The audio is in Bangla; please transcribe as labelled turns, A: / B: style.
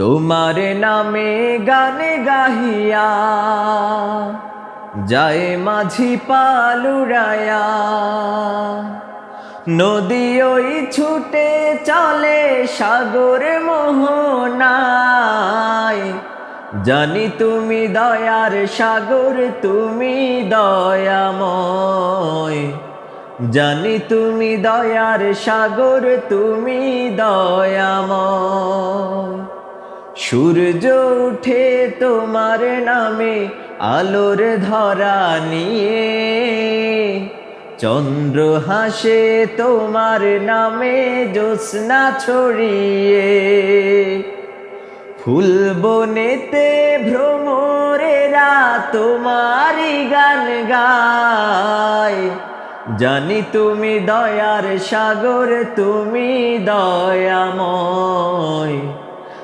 A: তোমার নামে গানে গাহিয়া, যায় মাঝি পালুরায়া। নদী ওই ছুটে চলে সাগর মোহনায়। জানি তুমি দয়ার সাগর, তুমি দয়াময়। জানি তুমি দয়ার সাগর, তুমি দয়াময়। সূর্য উঠে তোমার নামে আলোর ধরা নিয়ে। চন্দ্র হাসে তোমার নামে জ্যোৎস্না ছড়িয়ে। ফুল বনেতে ভ্রমরেরা তোমারই গান গায়। জানি তুমি দয়ার সাগর, তুমি দয়াময়।